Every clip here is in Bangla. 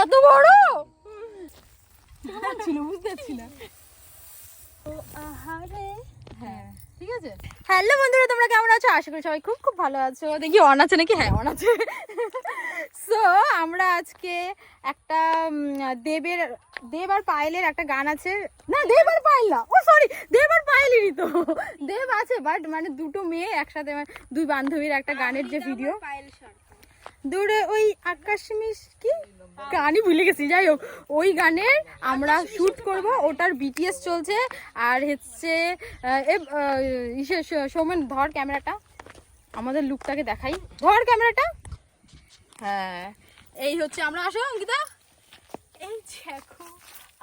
এত বড়? ছিল বুঝতে পারছি না। হ্যাঁ। ঠিক আছে? হ্যালো বন্ধুরা তোমরা কেমন আছো? আশা করি সবাই খুব খুব ভালো আছো। দেখি অন আছে নাকি? হ্যাঁ অন আছে। সো আমরা আজকে একটা দেবের দেব আর পায়েলের একটা গান আছে। না দেব আর পায়েল না। ও সরি দেব আর পায়েলেরই তো। দেব আছে বাট মানে দুটো মেয়ে একসাথে মানে দুই বান্ধবীর একটা গানের যে ভিডিও দূরে ওই আকাশ মিস কি? গানই ভুলে গেছি, যাই হোক। ওই গানের আমরা শুট করব, ওটার বিটিএস চলছে। আর হচ্ছে ইসে সৌমেন, ধর ক্যামেরাটা। আমাদের লুকটাকে দেখাই। ধর ক্যামেরাটা। হ্যাঁ এই হচ্ছে আমরা। আসো, অঙ্কিতা। এই দেখো,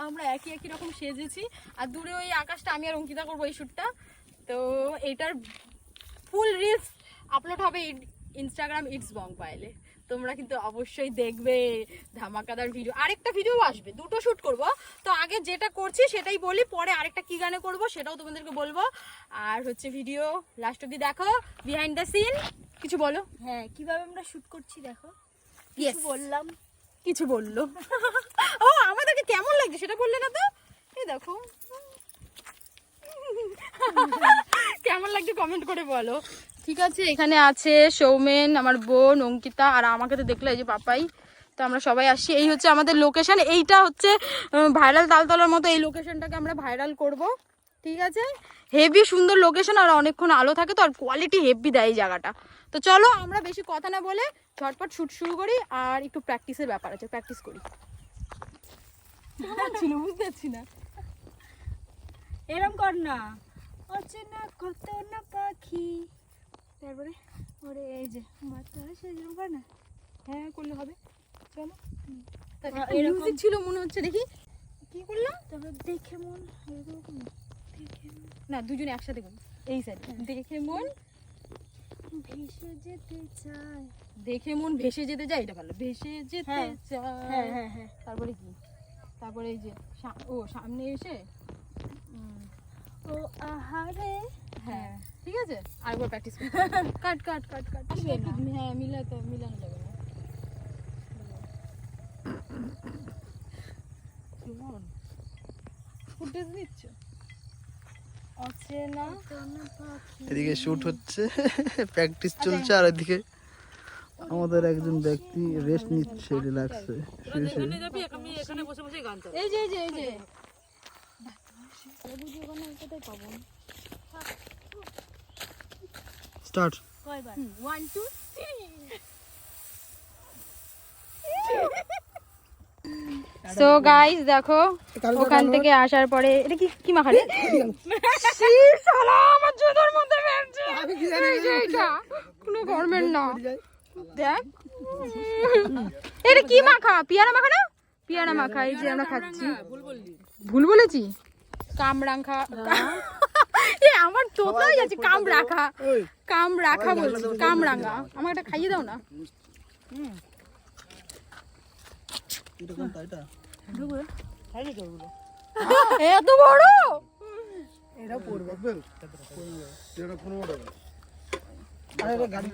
আমরা একই একই রকম সেজেছি। আর দূরে ওই আকাশটা, আমি আর অঙ্কিতা করব এই শ্যুটটা তো এটার ফুল রিলস আপলোড হবে ইনস্টাগ্রাম ইটস বং পাইলে তোমরা কিন্তু অবশ্যই দেখবে ধামাকাদার ভিডিও আরেকটা ভিডিও আসবে দুটো শুট করব। তো আগে যেটা করছি সেটাই বলি পরে আরেকটা কি গানে করব সেটাও তোমাদেরকে বলব। আর হচ্ছে ভিডিও লাস্ট অব্দি দেখো বিহাইন্ড দ্য সিন কিছু বলো? হ্যাঁ কীভাবে আমরা শ্যুট করছি দেখো. কিছু বললাম। কিছু বলল ও আমাদেরকে কেমন লাগছে সেটা বললে না তো এই দেখো কেমন লাগছে কমেন্ট করে বলো। ঠিক আছে এখানে আছে সৌমেন আমার বোন অঙ্কিতা আর আমাকে তো দেখলে এই যে পাপাই। তো আমরা সবাই আসছি। এই হচ্ছে আমাদের লোকেশন এইটা হচ্ছে ভাইরাল তালতলার মতো এই লোকেশনটাকে আমরা ভাইরাল করব। ঠিক আছে? হেভি সুন্দর লোকেশন আর অনেকক্ষণ আলো থাকে তো আর কোয়ালিটি হেভি দেয় এই জায়গাটা। তো চলো আমরা বেশি কথা না বলে ঝটপট শুট শুরু করি আর একটু প্র্যাকটিসের ব্যাপার আছে প্র্যাকটিস করি। ছিল বুঝতে পারছি না। এরম কর না। অচেনা কত না পাখি। তারপরে ওরে এই যে বাতাসে এরম কর না? হ্যাঁ করলে হবে। চলো। এরকম- ছিল মনে হচ্ছে দেখি। কি করলাম? তারপরে দেখে মন এরকম না দুজনে একসাথে করি এই সাইড দেখে মন। ভেসে যেতে চায়। দেখে মন ভেসে যেতে যায় এটা ভালো। ভেসে যেতে হ্যাঁ। চায়। হ্যাঁ হ্যাঁ হ্যাঁ। তারপরে কি? তারপরে এই যে সা- ও সামনে এসে ও আহারে। হ্যাঁ ঠিক আছে? আরেকবার প্র্যাকটিস কাট কাট কাট কাট। হ্যাঁ মিলাতে মিলানো যাবে না। ফুটেজ নিচ্ছ? অচেনা না এদিকে শুট হচ্ছে। প্র্যাকটিস চলছে। আর এদিকে আমাদের একজন ব্যক্তি রেস্ট নিচ্ছে রিল্যাক্সে শুয়ে শুয়ে। এই যে এই যে এই যে স্টার্ট কয়বার ওয়ান টু সো গাইস দেখো ওখান থেকে আসার পরে এটা কি কি মাখালে? ছি, শালা, আমার জুতোর মধ্যে বেরছে। কোনো গরমের না। দেখ। এটা কি মাখা? পিয়ারা মাখা না? পিয়ারা মাখা এই যে আমরা খাচ্ছি। ভুল বলেছি? কামরাঙ্খা এ আমার তোতা হয়ে যাচ্ছে কাম রাখা কাম রাখা বলছি কামরাঙ্গা আমাকে একটা খাইয়ে দাও না। এত বড়? গাড়ি